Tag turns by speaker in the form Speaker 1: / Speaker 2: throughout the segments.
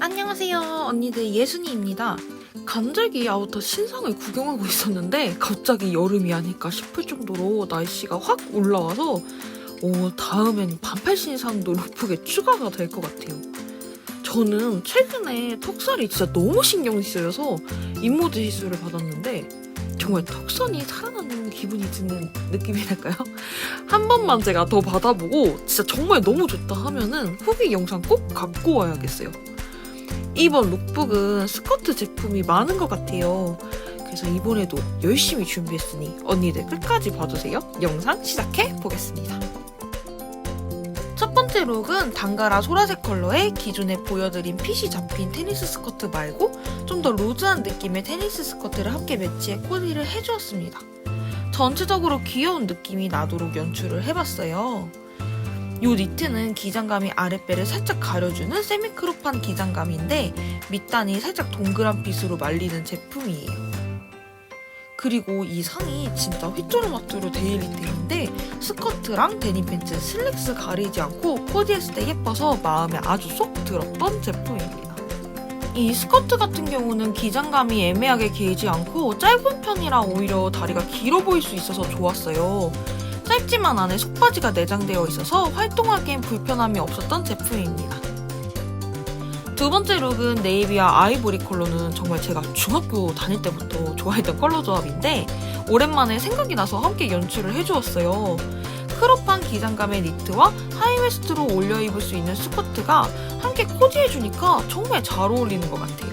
Speaker 1: 안녕하세요 언니들 예순이입니다 간절기 아우터 신상을 구경하고 있었는데 갑자기 여름이 아닐까 싶을 정도로 날씨가 확 올라와서 어, 다음엔 반팔 신상도 루프에 추가가 될 것 같아요 저는 최근에 턱살이 진짜 너무 신경이 쓰여서 인모드 시술을 받았는데 정말 턱선이 살아나는 기분이 드는 느낌이랄까요? 한 번만 제가 더 받아보고 진짜 정말 너무 좋다 하면은 후기 영상 꼭 갖고 와야겠어요. 이번 룩북은 스커트 제품이 많은 것 같아요. 그래서 이번에도 열심히 준비했으니 언니들 끝까지 봐주세요. 영상 시작해 보겠습니다. 첫 번째 룩은 단가라 소라색 컬러의 기존에 보여드린 핏이 잡힌 테니스 스커트 말고 좀더 루즈한 느낌의 테니스 스커트를 함께 매치해 코디를 해주었습니다. 전체적으로 귀여운 느낌이 나도록 연출을 해봤어요. 요 니트는 기장감이 아랫배를 살짝 가려주는 세미크롭한 기장감인데 밑단이 살짝 동그란 핏으로 말리는 제품이에요. 그리고 이 상이 진짜 휘뚜루마뚜루 데일리템인데 스커트랑 데님 팬츠 슬랙스 가리지 않고 코디했을 때 예뻐서 마음에 아주 쏙 들었던 제품입니다. 이 스커트 같은 경우는 기장감이 애매하게 길지 않고 짧은 편이라 오히려 다리가 길어 보일 수 있어서 좋았어요. 짧지만 안에 속바지가 내장되어 있어서 활동하기엔 불편함이 없었던 제품입니다. 두 번째 룩은 네이비와 아이보리 컬러는 정말 제가 중학교 다닐 때부터 좋아했던 컬러 조합인데 오랜만에 생각이 나서 함께 연출을 해주었어요. 크롭한 기장감의 니트와 하이웨스트로 올려 입을 수 있는 스커트가 함께 코디해주니까 정말 잘 어울리는 것 같아요.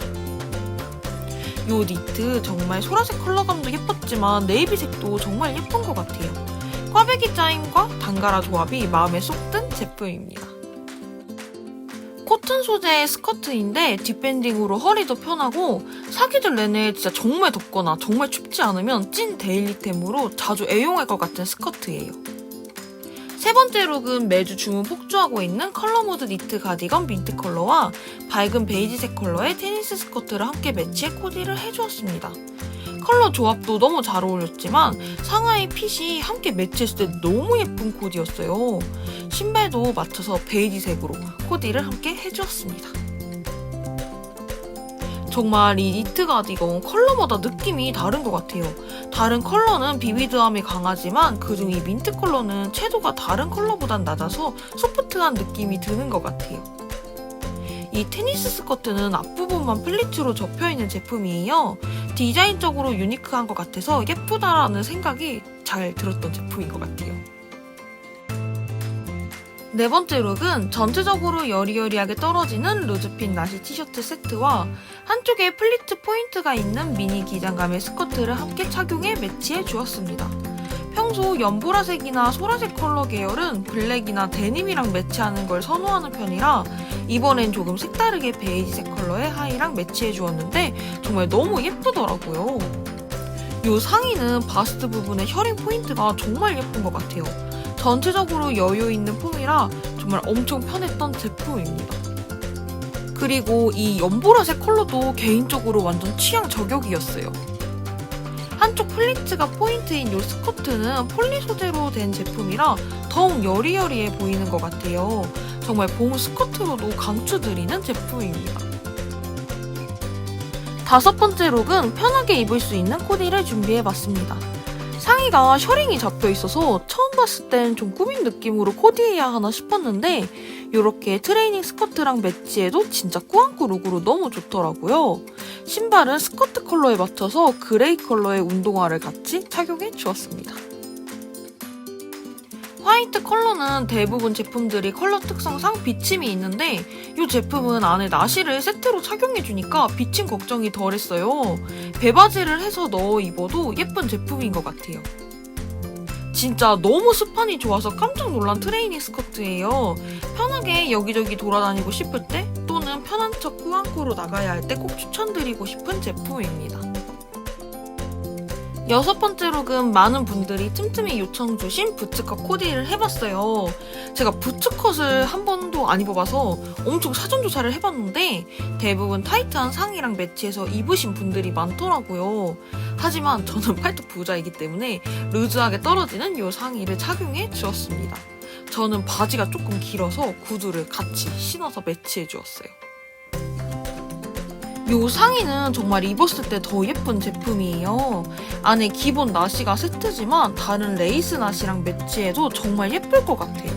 Speaker 1: 요 니트 정말 소라색 컬러감도 예뻤지만 네이비색도 정말 예쁜 것 같아요. 꽈배기 짜임과 단가라 조합이 마음에 쏙 든 제품입니다. 코튼 소재의 스커트인데 뒷밴딩으로 허리도 편하고 사기들 내내 진짜 정말 덥거나 정말 춥지 않으면 찐 데일리템으로 자주 애용할 것 같은 스커트예요. 세 번째 룩은 매주 주문 폭주하고 있는 컬러 모드 니트 가디건 민트 컬러와 밝은 베이지색 컬러의 테니스 스커트를 함께 매치해 코디를 해주었습니다. 컬러 조합도 너무 잘 어울렸지만 상하의 핏이 함께 매치했을 때 너무 예쁜 코디였어요. 신발도 맞춰서 베이지색으로 코디를 함께 해주었습니다. 정말 이 니트 가디건 컬러마다 느낌이 다른 것 같아요. 다른 컬러는 비비드함이 강하지만 그중 이 민트 컬러는 채도가 다른 컬러보단 낮아서 소프트한 느낌이 드는 것 같아요. 이 테니스 스커트는 앞부분만 플리츠로 접혀있는 제품이에요. 디자인적으로 유니크한 것 같아서 예쁘다라는 생각이 잘 들었던 제품인 것 같아요. 네 번째 룩은 전체적으로 여리여리하게 떨어지는 루즈핏 나시 티셔츠 세트와 한쪽에 플리트 포인트가 있는 미니 기장감의 스커트를 함께 착용해 매치해 주었습니다. 평소 연보라색이나 소라색 컬러 계열은 블랙이나 데님이랑 매치하는 걸 선호하는 편이라 이번엔 조금 색다르게 베이지색 컬러의 하의랑 매치해 주었는데 정말 너무 예쁘더라고요. 이 상의는 바스트 부분의 혈링 포인트가 정말 예쁜 것 같아요. 전체적으로 여유 있는 폼이라 정말 엄청 편했던 제품입니다. 그리고 이 연보라색 컬러도 개인적으로 완전 취향 저격이었어요. 한쪽 플리츠가 포인트인 이 스커트는 폴리 소재로 된 제품이라 더욱 여리여리해 보이는 것 같아요. 정말 봄 스커트로도 강추드리는 제품입니다. 다섯 번째 룩은 편하게 입을 수 있는 코디를 준비해봤습니다. 상의가 셔링이 잡혀 있어서 처음 봤을 땐 좀 꾸민 느낌으로 코디해야 하나 싶었는데 이렇게 트레이닝 스커트랑 매치해도 진짜 꾸안꾸 룩으로 너무 좋더라고요. 신발은 스커트 컬러에 맞춰서 그레이 컬러의 운동화를 같이 착용해 주었습니다. 화이트 컬러는 대부분 제품들이 컬러 특성상 비침이 있는데 이 제품은 안에 나시를 세트로 착용해주니까 비침 걱정이 덜했어요. 배바지를 해서 넣어 입어도 예쁜 제품인 것 같아요. 진짜 너무 스판이 좋아서 깜짝 놀란 트레이닝 스커트예요. 편하게 여기저기 돌아다니고 싶을 때 또는 편한 척 꾸안꾸로 나가야 할 때 꼭 추천드리고 싶은 제품입니다. 여섯 번째 룩은 많은 분들이 틈틈이 요청 주신 부츠컷 코디를 해봤어요. 제가 부츠컷을 한 번도 안 입어봐서 엄청 사전 조사를 해봤는데 대부분 타이트한 상의랑 매치해서 입으신 분들이 많더라고요. 하지만 저는 팔뚝 부자이기 때문에 루즈하게 떨어지는 이 상의를 착용해 주었습니다. 저는 바지가 조금 길어서 구두를 같이 신어서 매치해 주었어요. 요 상의는 정말 입었을 때 더 예쁜 제품이에요. 안에 기본 나시가 세트지만 다른 레이스 나시랑 매치해도 정말 예쁠 것 같아요.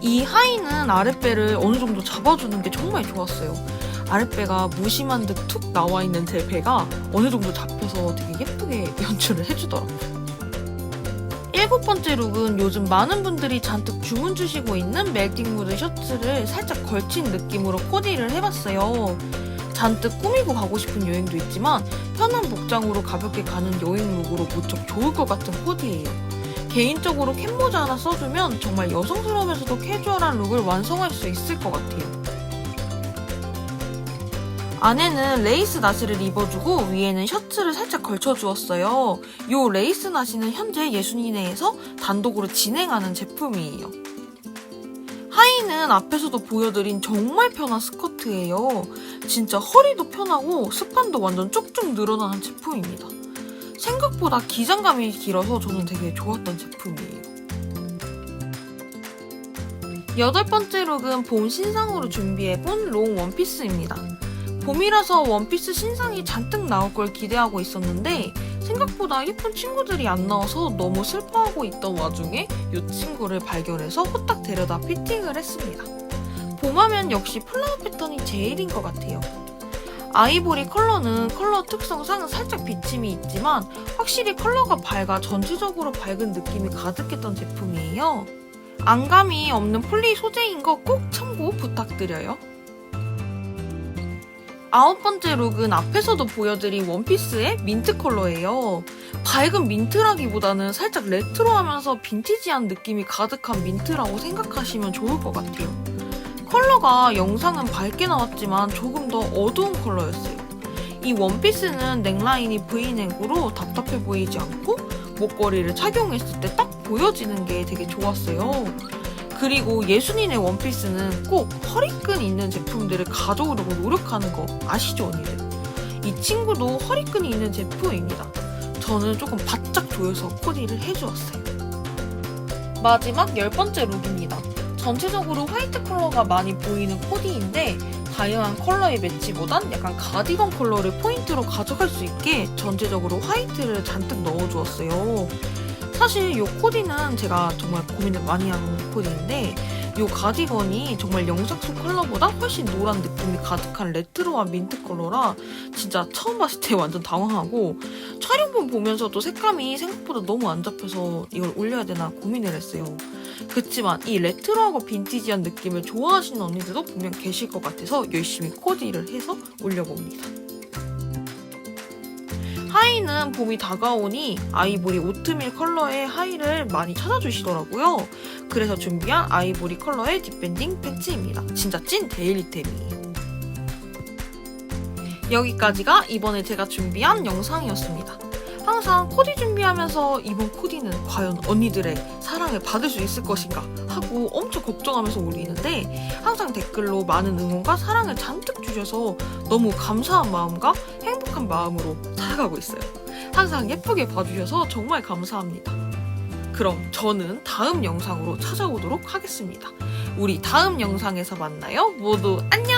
Speaker 1: 이 하의는 아랫배를 어느 정도 잡아주는 게 정말 좋았어요. 아랫배가 무심한 듯 툭 나와 있는 제 배가 어느 정도 잡혀서 되게 예쁘게 연출을 해주더라고요. 일곱 번째 룩은 요즘 많은 분들이 잔뜩 주문 주시고 있는 멜팅 무드 셔츠를 살짝 걸친 느낌으로 코디를 해봤어요. 잔뜩 꾸미고 가고 싶은 여행도 있지만 편한 복장으로 가볍게 가는 여행 룩으로 무척 좋을 것 같은 코디예요. 개인적으로 캡모자 하나 써주면 정말 여성스러우면서도 캐주얼한 룩을 완성할 수 있을 것 같아요. 안에는 레이스 나시를 입어주고 위에는 셔츠를 살짝 걸쳐주었어요. 요 레이스 나시는 현재 예순이네에서 단독으로 진행하는 제품이에요. 하의는 앞에서도 보여드린 정말 편한 스커트예요. 진짜 허리도 편하고 스판도 완전 쭉쭉 늘어나는 제품입니다. 생각보다 기장감이 길어서 저는 되게 좋았던 제품이에요. 여덟 번째 룩은 봄 신상으로 준비해본 롱 원피스입니다. 봄이라서 원피스 신상이 잔뜩 나올 걸 기대하고 있었는데 생각보다 예쁜 친구들이 안 나와서 너무 슬퍼하고 있던 와중에 이 친구를 발견해서 후딱 데려다 피팅을 했습니다. 봄하면 역시 플라워 패턴이 제일인 것 같아요. 아이보리 컬러는 컬러 특성상 살짝 비침이 있지만 확실히 컬러가 밝아 전체적으로 밝은 느낌이 가득했던 제품이에요. 안감이 없는 폴리 소재인 거 꼭 참고 부탁드려요. 아홉 번째 룩은 앞에서도 보여드린 원피스의 민트 컬러예요. 밝은 민트라기보다는 살짝 레트로하면서 빈티지한 느낌이 가득한 민트라고 생각하시면 좋을 것 같아요. 컬러가 영상은 밝게 나왔지만 조금 더 어두운 컬러였어요. 이 원피스는 넥라인이 V넥으로 답답해 보이지 않고 목걸이를 착용했을 때 딱 보여지는 게 되게 좋았어요. 그리고 예순이네 원피스는 꼭 허리끈 있는 제품들을 가져오려고 노력하는 거 아시죠 언니들? 이 친구도 허리끈이 있는 제품입니다. 저는 조금 바짝 조여서 코디를 해주었어요. 마지막 열 번째 룩입니다. 전체적으로 화이트 컬러가 많이 보이는 코디인데 다양한 컬러의 매치보단 약간 가디건 컬러를 포인트로 가져갈 수 있게 전체적으로 화이트를 잔뜩 넣어주었어요. 사실 이 코디는 제가 정말 고민을 많이 한 코디인데 이 가디건이 정말 영상 속 컬러보다 훨씬 노란 느낌이 가득한 레트로한 민트 컬러라 진짜 처음 봤을 때 완전 당황하고 촬영본 보면서도 색감이 생각보다 너무 안 잡혀서 이걸 올려야 되나 고민을 했어요. 그렇지만 이 레트로하고 빈티지한 느낌을 좋아하시는 언니들도 분명 계실 것 같아서 열심히 코디를 해서 올려봅니다. 하의는 봄이 다가오니 아이보리 오트밀 컬러의 하의를 많이 찾아주시더라고요. 그래서 준비한 아이보리 컬러의 뒷밴딩 팬츠입니다. 진짜 찐 데일리템이에요. 여기까지가 이번에 제가 준비한 영상이었습니다. 항상 코디 준비하면서 이번 코디는 과연 언니들의 사랑을 받을 수 있을 것인가 하고 엄청 걱정하면서 올리는데 항상 댓글로 많은 응원과 사랑을 잔뜩 주셔서 너무 감사한 마음과 행복한 마음으로 살아가고 있어요. 항상 예쁘게 봐주셔서 정말 감사합니다. 그럼 저는 다음 영상으로 찾아오도록 하겠습니다. 우리 다음 영상에서 만나요. 모두 안녕!